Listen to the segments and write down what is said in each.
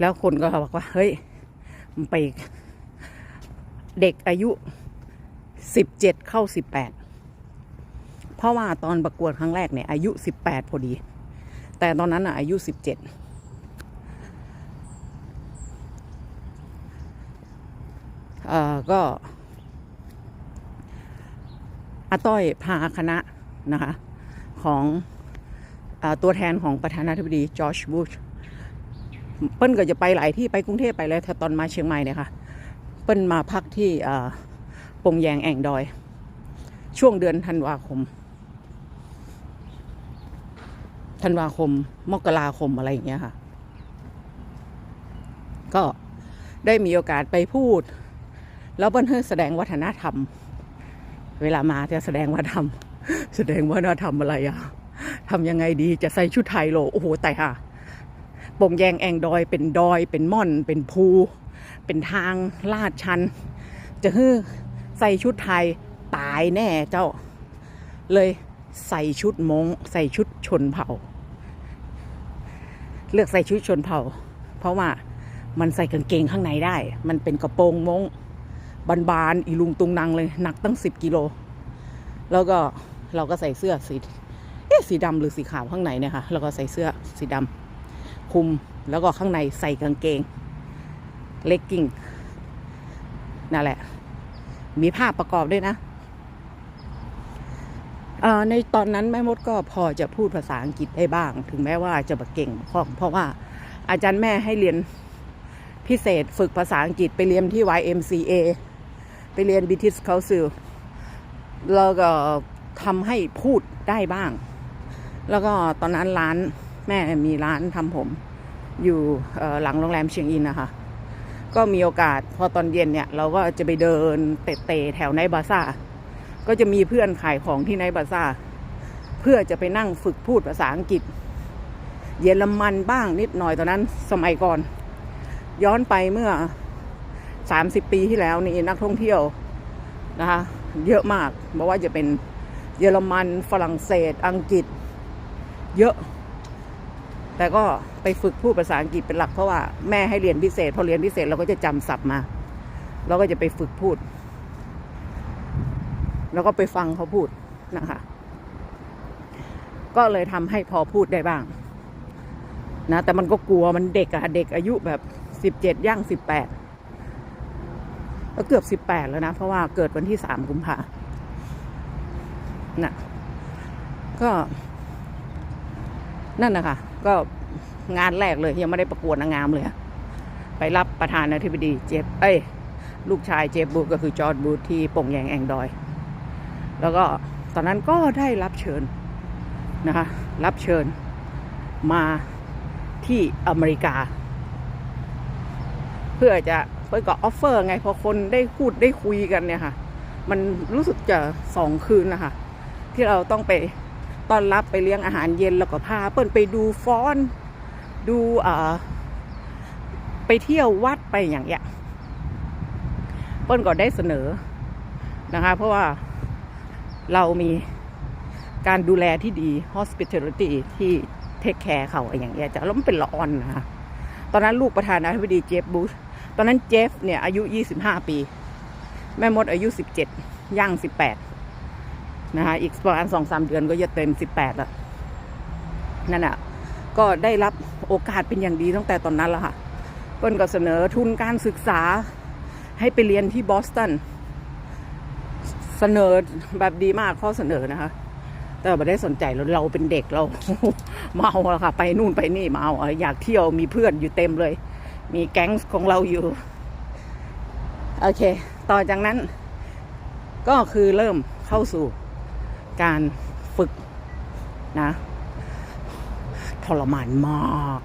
แล้วคนก็บอกว่า เฮ้ยมันไปเด็กอายุสิบเจ็ดเข้าสิบแปดเพราะว่าตอนประกวดครั้งแรกเนี่ย อายุสิบแปดพอดี แต่ตอนนั้นอะอายุสิบเจ็ดเอ่อก็อาต้อยพาคณะนะคะ ของอตัวแทนของประธานาธิบดีจอร์จบุช เปิ้ลก็จะไปหลายที่ไปกรุงเทพไปเลยถ้าตอนมาเชียงใหม่เนี่ยค่ะ เปิ้ลมาพักที่ปงแยงแอ่งดอย ช่วงเดือนธันวาคม ธันวาคม มกราคมอะไรอย่างเงี้ยค่ะ ก็ได้มีโอกาสไปพูด แล้วเปิ้ลเฮ้แสดงวัฒนธรรม เวลามาจะแสดงวัฒนธรรม แสดงวัฒนธรรมอะไรอะทำยังไงดีจะใส่ชุดไทยโลโอ้โหแต่ค่ะ ปงแยงแองดอยเป็นดอย เป็นม่อน เป็นภู เป็นทางลาดชัน จะฮือใส่ชุดไทยตายแน่เจ้า เลยใส่ชุดมงใส่ชุดชนเผ่า เลือกใส่ชุดชนเผ่า เพราะว่ามันใส่กางเกงข้างในได้ มันเป็นกระโปรงมงบานๆอีลุงตุงนังเลยหนักตั้งสิบกิโล แล้วก็เราก็ใส่เสื้อสีเอ๊ะสีดำหรือสีขาวข้างในเนี่ยค่ะ แล้วก็ใส่เสื้อสีดำ คุมแล้วก็ข้างในใส่กางเกง เลกกิ้งนั่นแหละ มีภาพประกอบด้วยนะในตอนนั้นแม่มดก็พอจะพูดภาษาอังกฤษได้บ้าง ถึงแม้ว่าจะบเก่งพราะเพราะว่าอาจารย์แม่ให้เรียนพิเศษฝึกภาษาอังกฤษไปเรียนที่ YMCA ไปเรียน British Council แล้วก็ทำให้พูดได้บ้าง แล้วก็ตอนนั้นร้าน แม่มีร้านทำผม อยู่หลังโรงแรมเชียงอินนะคะ ก็มีโอกาสพอตอนเย็นเนี่ย เราก็จะไปเดินเตะๆแถวไนบาซ่า ก็จะมีเพื่อนขายของที่ไนบาซ่า เพื่อจะไปนั่งฝึกพูดภาษาอังกฤษ เยอรมันบ้างนิดหน่อยตอนนั้นสมัยก่อน ย้อนไปเมื่อ 30 ปีที่แล้วนี่นักท่องเที่ยวนะคะเยอะมากบอกว่าจะเป็นเยอรมันฝรั่งเศสอังกฤษ เยอะ แต่ก็ไปฝึกพูดภาษาอังกฤษเป็นหลักเพราะว่าแม่ให้เรียนพิเศษ พอเรียนพิเศษเราก็จะจำศัพท์มา เราก็จะไปฝึกพูด แล้วก็ไปฟังเขาพูดนะคะ ก็เลยทำให้พอพูดได้บ้าง นะ แต่มันก็กลัวมันเด็กอะเด็กอายุแบบสิบเจ็ดย่างสิบแปดก็เกือบสิบแปดแล้วนะ เพราะว่าเกิดวันที่สามกุมภาน่ะก็ นั่นนะคะก็งานแรกเลยยังไม่ได้ประกวดนางงามเลยไปรับประธานาธิบดีเจฟเอ้ยลูกชายเจฟบูธก็คือจอร์ดบูธที่ป่งแยงแองดอย แล้วก็ตอนนั้นก็ได้รับเชิญนะคะรับเชิญมาที่อเมริกา เพื่อจะเพื่อก็ออฟเฟอร์ไงพอคนได้พูดได้คุยกันเนี่ยค่ะ มันรู้สึกจะสองคืนนะคะที่เราต้องไป ต้อนรับไปเลี้ยงอาหารเย็นแล้วก็พาเปิ้ลไปดูฟ้อน ดูอ่าไปเที่ยววัดไปอย่างเงี้ยเปิ้ลก็ได้เสนอนะคะ เพราะว่าเรามีการดูแลที่ดี hospitality ที่เทคแคร์เขาอย่างเงี้ยจะแล้วมันเป็นละออนนะคะตอนนั้นลูกประธานาธิบดีเจฟบูชตอนนั้นเจฟเนี่ยอายุ 25 ปี แม่มดอายุ 17 ย่าง 18 นะคะอีกประมาณสองสามเดือนก็จะเต็ม18แปดล้วนั่นอะ ก็ได้รับโอกาสเป็นอย่างดีตั้งแต่ตอนนั้นล้วค่ะเปิ้ลก็เสนอทุนการศึกษาให้ไปเรียนที่บอสตันเสนอแบบดีมากข้อเสนอนะคะ แต่ไม่ได้สนใจเราเราเป็นเด็กเราเมาแล้วค่ะ ไปนู่นไปนี่เมาอยากเที่ยวมีเพื่อนอยู่เต็มเลย มีแก๊งของเราอยู่ โอเค ต่อจากนั้น ก็คือเริ่มเข้าสู่ การฝึกนะทรมานมาก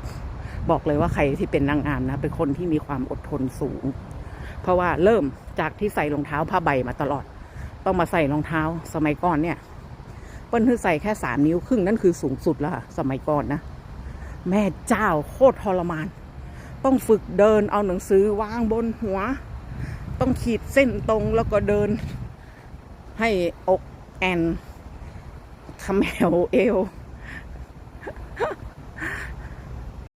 บอกเลยว่าใครที่เป็นนางงามนะ เป็นคนที่มีความอดทนสูง เพราะว่าเริ่มจากที่ใส่รองเท้าผ้าใบมาตลอด ต้องมาใส่รองเท้าสมัยก่อนเนี่ยเปิ้ลคือใส่แค่สามนิ้วครึ่งนั่นคือสูงสุดแล้วค่ะสมัยก่อนนะ แม่เจ้าโคตรทรมาน ต้องฝึกเดินเอาหนังสือวางบนหัว ต้องขีดเส้นตรงแล้วก็เดินให้อกแอน ทำแหวเอว